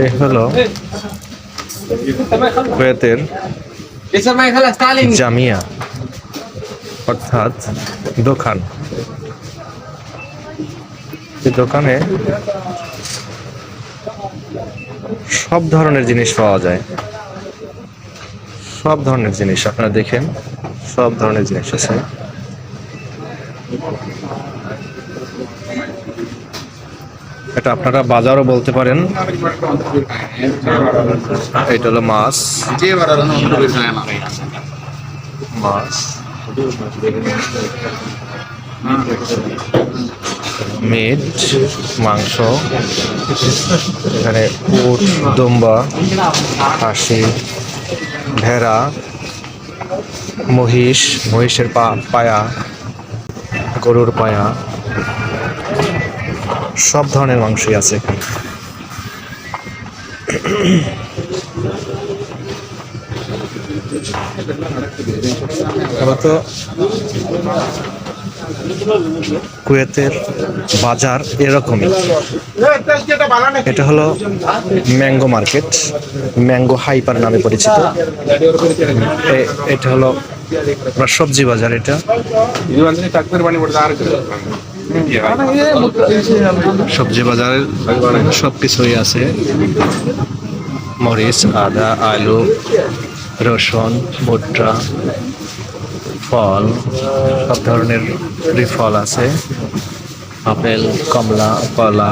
এই হলো. জামিয়া, অর্থাৎ দোকান দোকানে সব ধরনের জিনিস পাওয়া যায় সব ধরনের জিনিস, আপনারা দেখেন, সব ধরনের জিনিস আছে এটা আপনারা বাজারও বলতে পারেন। এটা হলো মাছ। মাছ। মিট, মাংস। এখানে উট, দম্বা হাসি ভেড়া, মহিষ, মহিষের পা পায়া, গরুর পায়া। সব ধরনের মাংসই আছে। এবার তো কুয়েতের বাজার এরকমই। এটা হলো ম্যাঙ্গো মার্কেট, ম্যাঙ্গো হাইপার নামে পরিচিত। এটা হলো সবজি বাজার এটা। সবজি বাজারের সব কিছুই আছে। মরিচ, আদা, আলু, রসুন, ভুট্টা, ফল, সব ধরনের ফল আছে। আপেল, কমলা, কলা।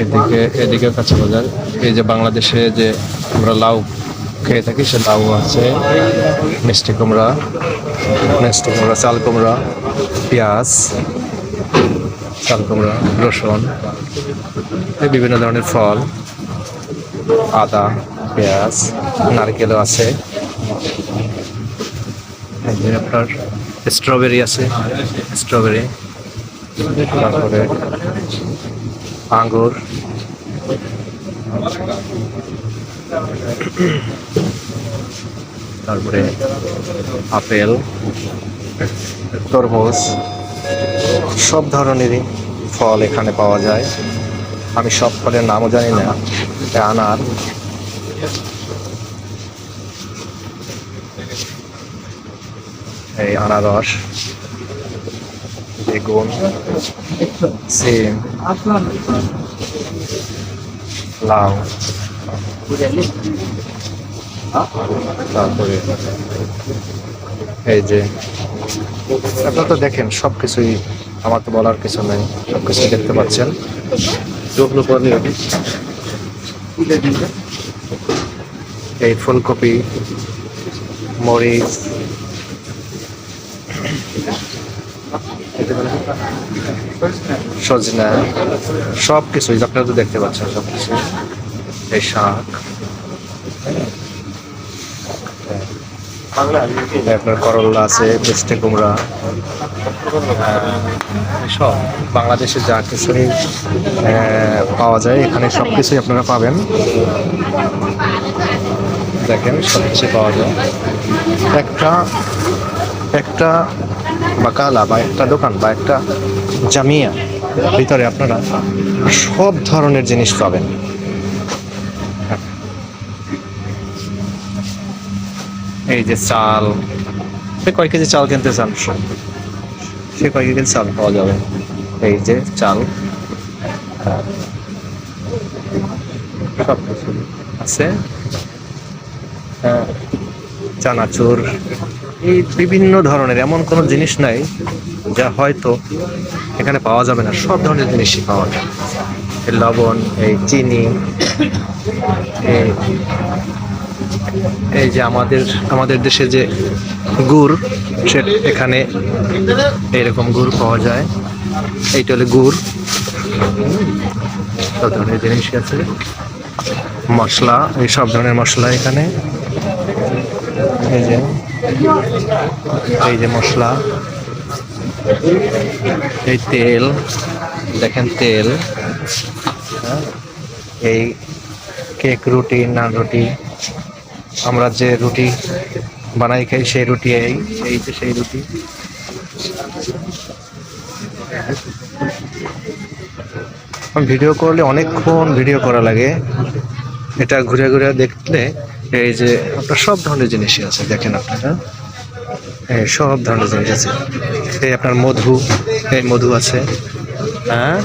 এদিকে এদিকে কাঁচা বাজার। এই যে বাংলাদেশে যে আমরা লাউ খেয়ে থাকি, সে লাউ আছে মিষ্টি কুমড়া মিষ্টি কুমড়া, চাল কুমড়া, পেঁয়াজ, চাল কুমড়া, রসুন বিভিন্ন ধরনের ফল, আদা, পেঁয়াজ, নারকেলও আছে। আপনার স্ট্রবেরি আছে স্ট্রবেরি তারপরে আঙ্গুর তারপরে আপেল, তরমুজ, সব ধরনেরই ফল এখানে পাওয়া যায়। আমি সব ফলের নামও জানি না আনার। এই আনারস, বেগুন, সিম। লাউ। তারপরে এই যে, আপনারা তো দেখেন সব কিছুই আমার তো বলার কিছু নেই সব কিছু দেখতে পাচ্ছেন। এই ফুলকপি, মরিচ সজনা সব কিছুই আপনারা তো দেখতে পাচ্ছেন সব কিছু এই শাক। আপনার করল্লা আছে, মিষ্টি কুমড়া। সব। বাংলাদেশে যা কিছুই পাওয়া যায়, এখানে সব কিছুই আপনারা পাবেন। দেখেন সব কিছু পাওয়া যায়। একটা একটা বাকালা বা একটা দোকান বা একটা জামিয়া ভিতরে আপনারা সব ধরনের জিনিস পাবেন। এই যে চাল সে কয় কেজি চাল কিনতে চান? সে কয় কেজি চাল পাওয়া যাবে। এই যে চাল সব কিছু আছে। হ্যাঁ, চানাচুর এই বিভিন্ন ধরনের এমন কোনো জিনিস নাই যা হয়তো এখানে পাওয়া যাবে না। সব ধরনের জিনিসই পাওয়া যায়। এই লবণ, এই চিনি, এই যে আমাদের আমাদের দেশে যে গুড়, সে এখানে এইরকম গুড় পাওয়া যায়। এইটা হলো গুড়। সব ধরনের জিনিস আছে। মশলা, এই সব ধরনের মশলা এখানে। এই যে এই যে মশলা এই তেল দেখেন তেল হ্যাঁ, এই কেক রুটি নান রুটি আমরা যে রুটি বানাই খাই সেই রুটি এই এই যে সেই রুটি। ভিডিও করলে অনেকক্ষণ ভিডিও করা লাগে এটা ঘুরে ঘুরে দেখলে এই যে আপনার সব ধরনের জিনিসই আছে, দেখেন আপনারা। এই সব ধরনের জিনিস আছে। এই আপনার মধু, এই মধু আছে। হ্যাঁ?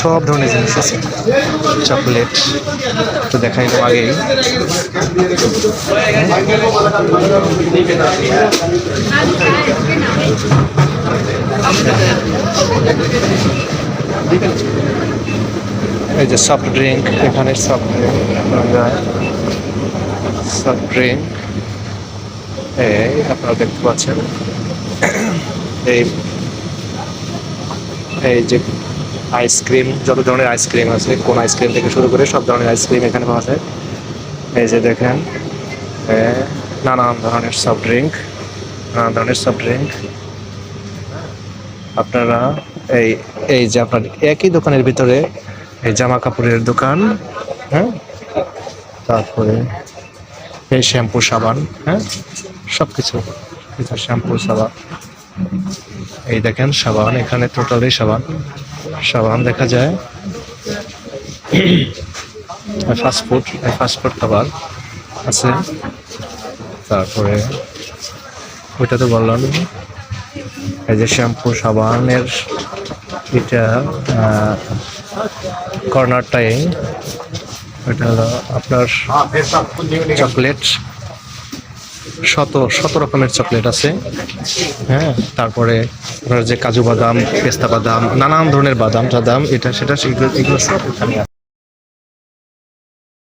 সব ধরনের জিনিস আছে। চকলেট, তো দেখাইলাম আগেই। এই যে সফট ড্রিঙ্ক এখানে সফট ড্রিঙ্ক সফট ড্রিঙ্ক এই আপনারা দেখতে পাচ্ছেন, এই এই যে আইসক্রিম যত ধরনের আইসক্রিম আছে, কোন আইসক্রিম থেকে শুরু করে সব ধরনের আইসক্রিম এখানে পাওয়া যায়। এই যে দেখেন নানান ধরনের সফট ড্রিঙ্ক নানান ধরনের সফট ড্রিঙ্ক আপনারা এই এই যে আপনার একই দোকানের ভিতরে এই জামা কাপড়ের দোকান হ্যাঁ? তারপরে এই শ্যাম্পু, সাবান হ্যাঁ? সব কিছু শ্যাম্পু, সাবান। এই দেখেন, সাবান, এখানে টোটালি সাবান। সাবান দেখা যায়। ফাস্ট ফুড ফাস্ট ফুড খাবার আছে। তারপরে ওইটা তো বললাম। এই যে শ্যাম্পু, সাবানের এটা কর্নারটাই এটা আপনার চকলেট। শত শত রকমের চকলেট আছে। হ্যাঁ তারপরে আপনার যে কাজু বাদাম, পেস্তা বাদাম, নানান ধরনের বাদাম টাদাম এটা, সেটা, সেগুলো, এগুলো সব এখানে